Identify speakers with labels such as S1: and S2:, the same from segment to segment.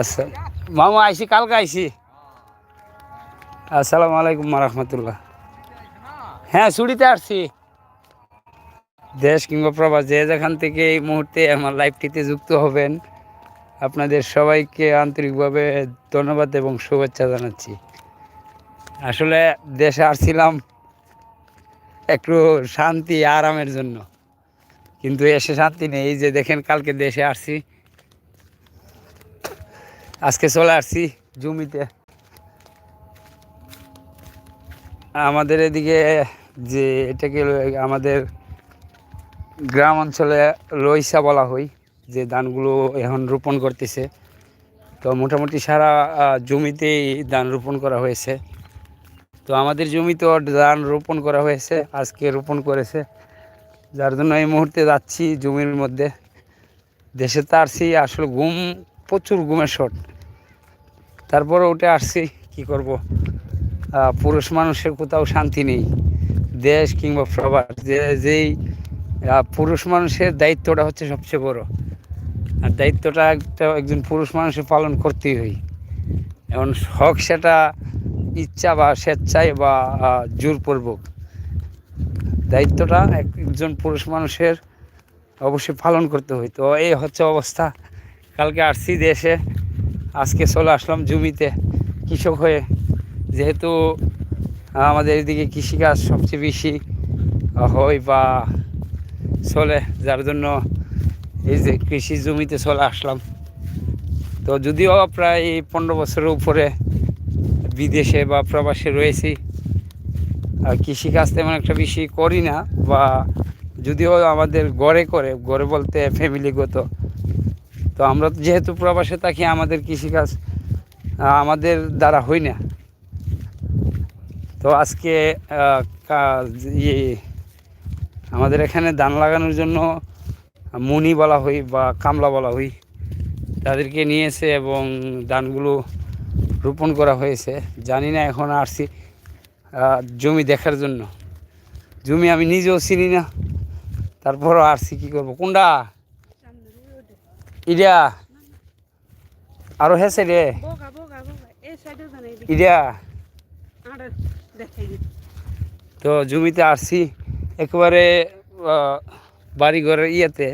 S1: আচ্ছা। মামা আইসি, কালকে আইসি। আসসালামু আলাইকুম রহমতুল্লাহ। হ্যাঁ ছুটিতে আসছি। দেশ কিংবা প্রবাস, যে যেখান থেকে এই মুহূর্তে আমার লাইফটিতে যুক্ত হবেন, আপনাদের সবাইকে আন্তরিকভাবে ধন্যবাদ এবং শুভেচ্ছা জানাচ্ছি। আসলে দেশে আসছিলাম একটু শান্তি, আরামের জন্য। কিন্তু এসে শান্তি নেই। এই যে দেখেন, কালকে দেশে আসছি। আজকে চলে আসছি জমিতে। আমাদের এদিকে যে এটাকে আমাদের গ্রাম অঞ্চলে রইসা বলা হয়, যে ধানগুলো এখন রোপণ করতেছে। তো মোটামুটি সারা জমিতেই ধান রোপণ করা হয়েছে। তো আমাদের জমিতেও ধান রোপণ করা হয়েছে, আজকে রোপণ করেছে। যার জন্য এই মুহূর্তে যাচ্ছি জমির মধ্যে। দেশে তো আসছি আসলে ঘুম প্রচুর ঘুমের শট তারপরে উঠে আসছি, কি করব? পুরুষ মানুষের কোথাও শান্তি নেই। দেশ কিংবা প্রবাস, যে, যেই পুরুষ মানুষের দায়িত্বটা হচ্ছে সবচেয়ে বড়। আর দায়িত্বটা একটা, একজন পুরুষ মানুষের পালন করতেই হয়। এখন হক সেটা ইচ্ছা বা স্বেচ্ছায় বা জোরপূর্বক। দায়িত্বটা একজন পুরুষ মানুষের অবশ্যই পালন করতে হয়। তো এই হচ্ছে অবস্থা। কালকে আসছি দেশে। আজকে চলে আসলাম জমিতে কৃষক হয়ে। যেহেতু আমাদের এদিকে কৃষিকাজ সবচেয়ে বেশি হয় বা চলে, যার জন্য এই যে কৃষি জমিতে চলে আসলাম। তো যদিও প্রায় পনেরো বছরের উপরে বিদেশে বা প্রবাসে রয়েছি, আর কৃষিকাজ তেমন একটা বেশি করি না, বা যদিও আমাদের গড়ে করে, গড়ে বলতে ফ্যামিলিগত তো আমরা তো যেহেতু প্রবাসে থাকি, আমাদের কৃষিকাজ আমাদের দ্বারা হই না। তো আজকে ইয়ে আমাদের এখানে ধান লাগানোর জন্য মুনি বলা হয় বা কামলা বলা হয়। তাদেরকে নিয়েছে এবং ধানগুলো রোপণ করা হয়েছে। জানি না এখন আসছি জমি দেখার জন্য। জমি আমি নিজেও চিনি না। তারপরও আসছি কী করব? কোনটা ইডিয়া। আরও হেসে রে
S2: এই সাইডে
S1: ইডিয়া। তো জমিতে আসছি একেবারে বাড়ি ঘরের ইয়েতে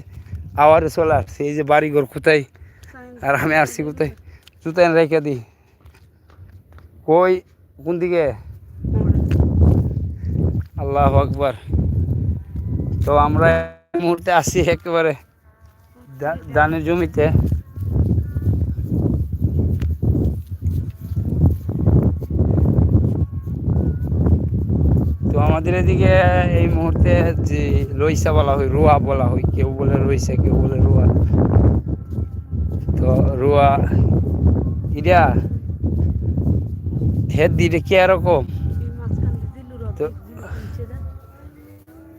S1: আওয়ারে চলে আসছি এই যে বাড়ি ঘর কোথায় আর আমি আসছি কোথায় জুতায় রেখে দিই কই কোন দিকে আল্লাহ আকবার তো আমরা মুহূর্তে আসি একেবারে। ধানের জমিতে। তো আমাদের এদিকে এই মুহূর্তে যে রইসা বলা হয় রোয়া বলা হয় কেউ বলে রইসা কেউ বলে রোয়া। তো রোয়া ইডা হেড দিটা কি এরকম
S2: দিলু
S1: তো-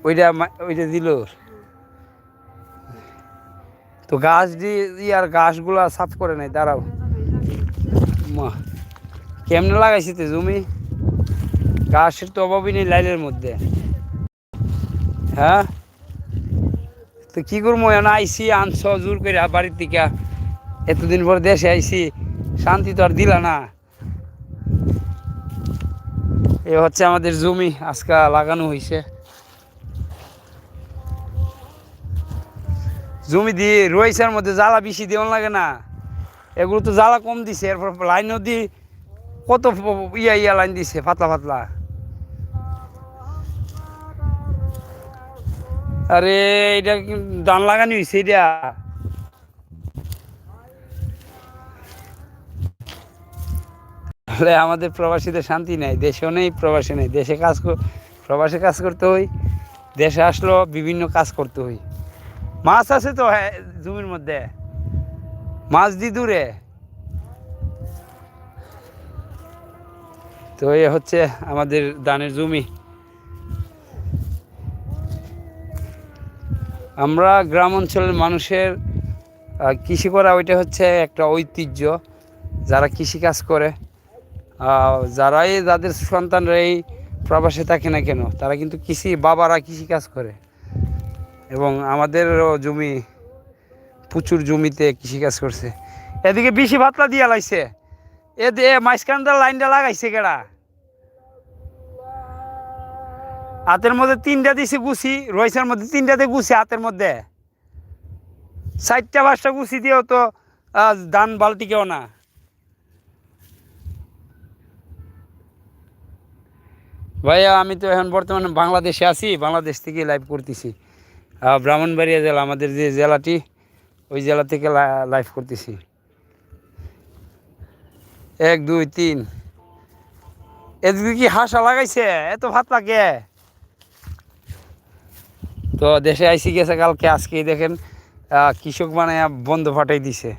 S1: ওইটা মা- ওইটা দিল। তো গাছ দিয়ে ইয়ার গাছগুলা সাফ করে নাই, দাঁড়াও। কেমনে লাগাইছি তো জমি? গাছের তো অভাবই নেই লাইনের মধ্যে। হ্যাঁ? তো কি করব, এখন আইসি আনছ, জোর করে বাড়ির থেকে এতদিন পর দেশে আইসি শান্তি তো আর দিলা না। এ হচ্ছে আমাদের জমি, আজকে লাগানো হয়েছে জমি দিয়ে রয়েছের মধ্যে জ্বালা বেশি দেওয়া লাগে না। এগুলো তো জ্বালা কম দিছে, এরপর লাইনও দিয়ে কত ইয়া ইয়া লাইন দিছে, পাতলা পাতলা। আরে এটা ধান লাগানি হয়েছে এটা আমাদের প্রবাসীদের শান্তি নেই, দেশেও নেই, প্রবাসে নেই। দেশে কাজ প্রবাসে কাজ করতে হয় দেশে আসলো, বিভিন্ন কাজ করতে হয় মাছ আছে তো হ্যাঁ জমির মধ্যে। মাছ দি দূরে। তো এ হচ্ছে আমাদের ধানের জমি। আমরা গ্রাম অঞ্চলের মানুষের কৃষি করা ওইটা হচ্ছে একটা ঐতিহ্য। যারা কৃষি কাজ করে যারাই যাদের সন্তানরা এই প্রবাসে থাকে না কেন, তারা কিন্তু কৃষি, বাবারা কৃষি কাজ করে। এবং আমাদেরও জমি, প্রচুর জমিতে কৃষিকাজ করছে। এদিকে বেশি ভাতলা দিয়া লাইছে। এ দিয়ে মাঝখানটার লাইনটা লাগাইছে কেডা? হাতের মধ্যে তিনটা দিছে গুছি রয়েছের মধ্যে তিনটাতে গুছি হাতের মধ্যে। চারটা পাঁচটা গুছি দিয়েও তো ধান বালতিকেও না। ভাইয়া, আমি তো এখন বর্তমানে বাংলাদেশে আছি, বাংলাদেশ থেকে লাইভ করতেছি। ব্রাহ্মণবাড়িয়া জেলা, আমাদের যে জেলাটি, ওই জেলা থেকে লাইভ করতেছি। এক, দুই, তিন। এদিকে কি হাসা লাগাইছে? এত ভাত লাগে। তো দেশে আইসি গেছে কালকে, আজকেই দেখেন কৃষক মানে বন্ধ ফাটাই দিছে।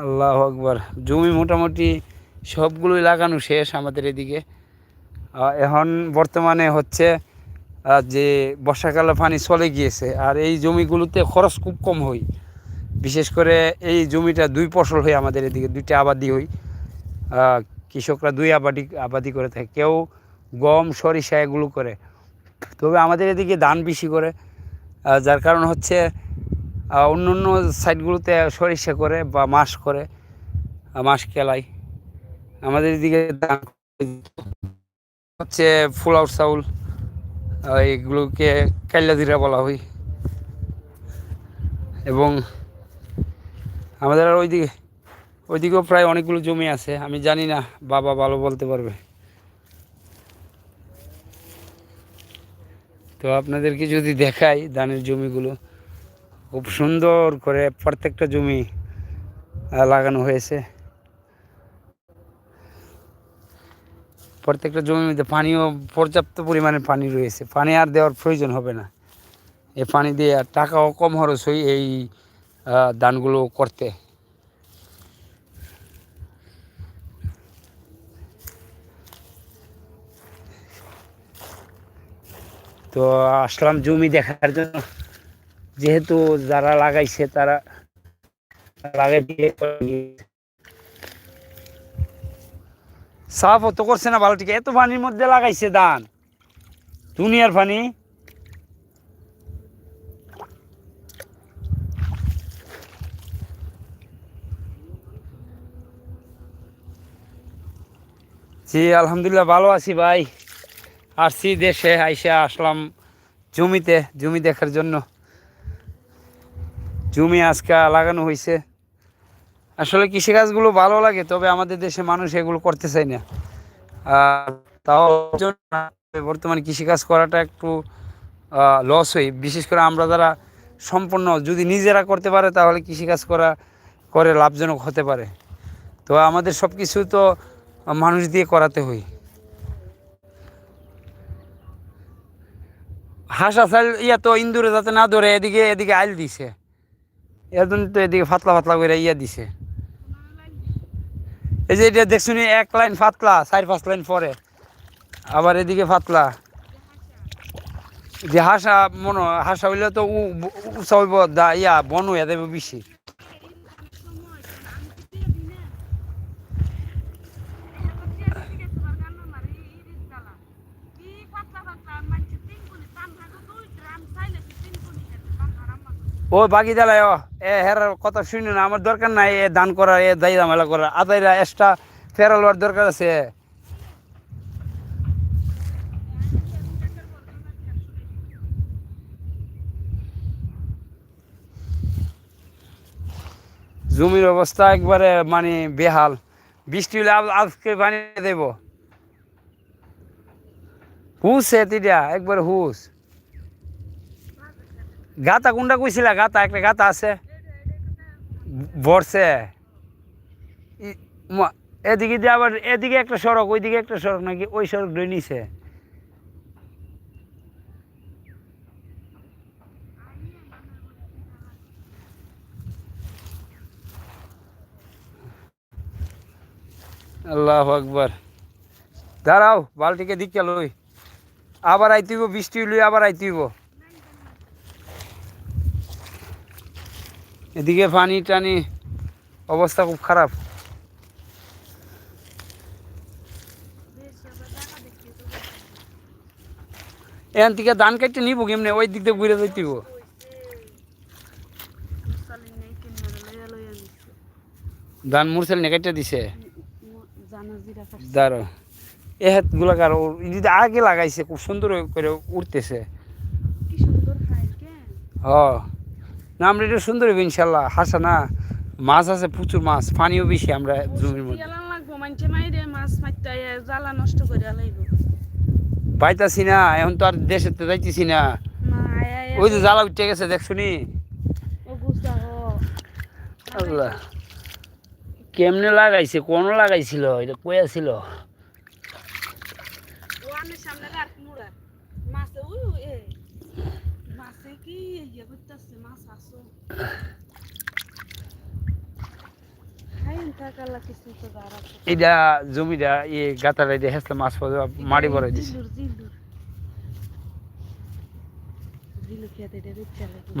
S1: আল্লাহ আকবার। জমি মোটামুটি সবগুলোই লাগানো শেষ আমাদের এদিকে। এখন বর্তমানে হচ্ছে যে বর্ষাকালে পানি চলে গিয়েছে, আর এই জমিগুলোতে খরচ খুব কম হয়। বিশেষ করে এই জমিটা দুই ফসল হয় আমাদের এদিকে, দুইটা আবাদি হয়। কৃষকরা দুই আবাদি আবাদি করে থাকে, কেউ গম, সরিষা এগুলো করে। তবে আমাদের এদিকে ধান বেশি করে যার কারণ হচ্ছে অন্য অন্য সাইডগুলোতে সরিষা করে বা মাস করে মাস কেলাই আমাদের এদিকে ধান হচ্ছে ফুলাউট চাউল এগুলোকে কাইলাদিরা বলা হয়। এবং আমাদের আর ওইদিকে, ওইদিকেও প্রায় অনেকগুলো জমি আছে, আমি জানি না, বাবা ভালো বলতে পারবে। তো আপনাদেরকে যদি দেখাই ধানের জমিগুলো, খুব সুন্দর করে প্রত্যেকটা জমি লাগানো হয়েছে। প্রত্যেকটা জমির মধ্যে পানিও পর্যাপ্ত পরিমাণে পানি রয়েছে। পানি আর দেওয়ার প্রয়োজন হবে না। এই পানি দিয়ে আর টাকাও কম খরচ হয় এই আহ, ধানগুলো করতে। তো আসলাম জমি দেখার জন্য। যেহেতু যারা লাগাইছে তারা লাগাই দিয়ে সাফ তো করছে না বালতিকে। এত পানির মধ্যে লাগাইছে ধান দুনিয়ার পানি। জি, আলহামদুলিল্লাহ ভালো আছি ভাই। আসছি দেশে, আইসে আসলাম জমিতে, জমি দেখার জন্য। জমি আজকে লাগানো হয়েছে আসলে কৃষিকাজগুলো ভালো লাগে, তবে আমাদের দেশে মানুষ এগুলো করতে চায় না। তাও বর্তমানে কৃষিকাজ করাটা একটু লস হয়। বিশেষ করে আমরা যারা সম্পূর্ণ যদি নিজেরা করতে পারে, তাহলে কৃষিকাজ করা, করে লাভজনক হতে পারে। তো আমাদের সব কিছু তো মানুষ দিয়ে করাতে হয়। হাঁস আসাল ইয়া তো ইন্দুরে যাতে না ধরে, এদিকে এদিকে আইল দিছে। এদিন তো এদিকে ফাতলা ফাতলা করে ইয়া দিছে। এই যে এটা দেখছুনি এক লাইন ফাতলা, চার পাঁচ লাইন পরে। আবার এদিকে ফাতলা। যে হাসা মনে, হাসা হইলে তো উঁচা হইব, দা ইয়া, বন হইয়া দেবে বেশি। ও বাকি দেলাই ও। এ হের কথা শুনি না, আমার দরকার নাই, এ, দান করার এ, দায়ী দামেলা করার আদাইরা এক্সট্রা ফেরাল হওয়ার দরকার আছে। জমির অবস্থা একবারে মানে বেহাল। বৃষ্টি হলে আজ- আজকে বানিয়ে দেব। হুস এতিটা একবারে হুস গাতা, কোনটা কইছিলা? গাতা একটা গাতা আছে? বর্ষে এদিকে দিয়ে আবার এদিকে একটা সড়ক, ওইদিকে একটা সড়ক, নাকি ওই সড়ক ধরে নিছে? আল্লাহ আকবার। দাঁড়াও বালতিকে দিকে লই। আবার আইতিব বৃষ্টি লই আবার আইতিব এদিকে পানি টানি অবস্থা খুব খারাপ। এখান থেকে ধান কাটতে নিব কেমনে? ওই দিক দিয়ে ঘুরে যাইতেব ধান মুরসাল নিয়ে কাটতে দিছে। দাঁড়ো। এ হাত গুলাকার যদি আগে লাগাইছে খুব সুন্দর করে উঠতেছে।
S2: কি
S1: আমরা এটা সুন্দর হবে ইনশাল্লাহ হাসা না মাছ আছে প্রচুর মাছ পানিও বেশি আমরা জমির মধ্যে। পাইতাছি না এখন তো আর দেশে তো যাইতেছি না।
S2: না
S1: ওই যে জ্বালা উঠে গেছে দেখছ নি? আল্লাহ। কেমনে লাগাইছে কোন লাগাইছিল এটা কয়া ছিল?
S2: সামনে রাখ মুড়া। মাছে কি ইয়ে করতেছে মাছ আসো
S1: এটা জমিটা গাতার এটা হেসলে মাছ পাওয়া ভরে দিছে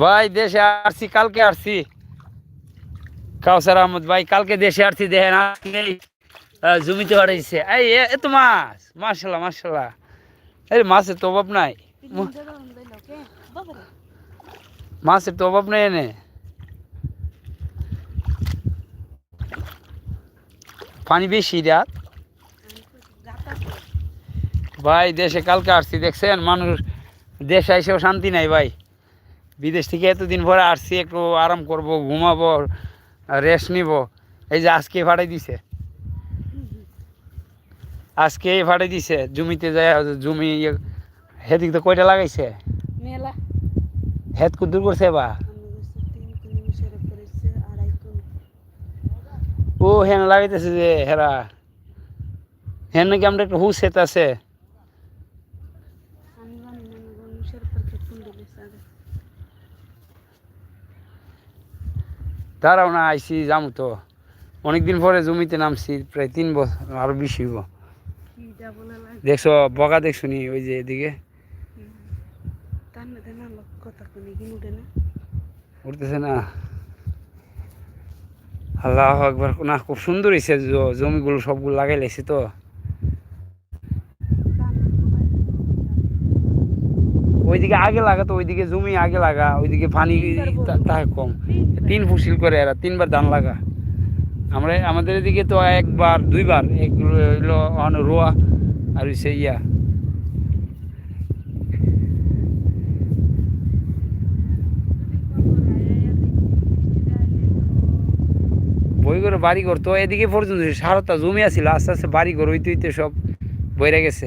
S1: ভাই দেশে আসছি কালকে আসছি কাউসার আহমদ ভাই কালকে দেশে আসছি দেখেন জমিতে হারাইছে এই এ- এত মাছ মার্শাল্লাহ মার্শাল্লাহ এই মাছের তো অভাব নাই মাছের তো অভাব নাই এনে। পানি বেশি রাত। ভাই, দেশে কালকে আসছি, দেখছেন? মানুষ, দেশে এসেও শান্তি নাই ভাই। বিদেশ থেকে এতদিন পরে আসছি, একটু আরাম করব, ঘুমাবো রেস্ট নিব। এই যে আজকে ভাড়াই দিছে। আজকে ভাড়াই দিছে। জমিতে যায়, জমি ইয়ে হেদিক তো কয়টা লাগাইছে? হেদ কুদুর করছে বা? ও হেন লাগাইতেছে যে হেরা। হেন নাকি আমরা একটু হুস হেত আছে দাঁড়াও না, আইসি, যামু তো। অনেকদিন পরে জমিতে নামছি, প্রায় তিন বছর আরও বেশি হইব। দেখছ, বগা দেখছ নি ওই যে এদিকে? উঠতেছে না আল্লাহ একবার না খুব সুন্দর হয়েছে জমিগুলো সবগুলো লাগাই লাইছে তো ওইদিকে আগে লাগা তো ওইদিকে জমি আগে লাগা ওইদিকে পানি তা- কম তিন ফুসিল করে এরা তিনবার ধান লাগা আমরা আমাদের এদিকে তো একবার দুইবার এক হইল রোয়া আর হইছে ইয়া বই করে বাড়ি ঘর। তো এদিকে পর্যন্ত সারতা জমি আছিল আস্তে আস্তে বাড়ি ঘর হইতে হইতে সব বইরা গেছে।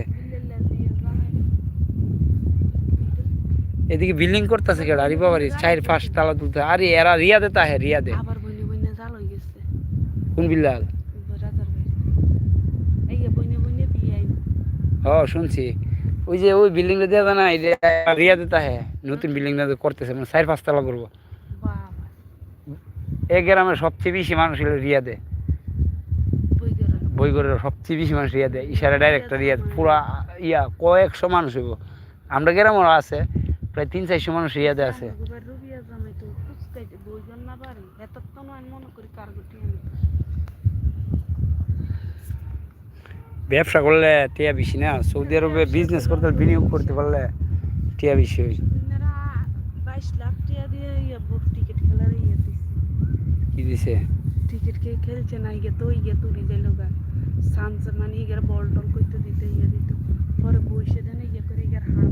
S1: এদিকে বিল্ডিং করতেছে কেডা? আরে বাবারি চার পাঁচ তালা তুলতে। আরে এরা রিয়াদে তাহে রিয়াদে। কোন বিল্লাল? ও শুনছি। ওই যে ওই বিল্ডিংটা দেওয়া না রিয়াদে তাহে নতুন বিল্ডিংটা করতেছে মানে চার পাঁচ তালা করব।
S2: বাবা
S1: এ গ্রামের সবচেয়ে বেশি মানুষ হলো রিয়াদে।
S2: বই করে
S1: সবচেয়ে বেশি মানুষ রিয়াদে। ইশারা ডাইরেক্টর রিয়াদ, পুরা ইয়া, কয়েকশো মানুষ হইব। আমরা গ্রামের আছে, প্রায় তিন চারশো মানুষ রিয়াদে আছে। ব্যবসা করলে টিয়া বেশি না। সৌদি আরবে বিজনেস করতে, বিনিয়োগ করতে পারলে টিয়া বেশি হয় কি দিছে।
S2: টিকিট কে খেলছে না ইয়ে তো ইয়ে তুলি যাইল গা। সানস মানে ইয়ে বল টল করতে দিতে ইয়ে দিত। পরে বসে জানে ইয়ে করে ইয়ে হাড়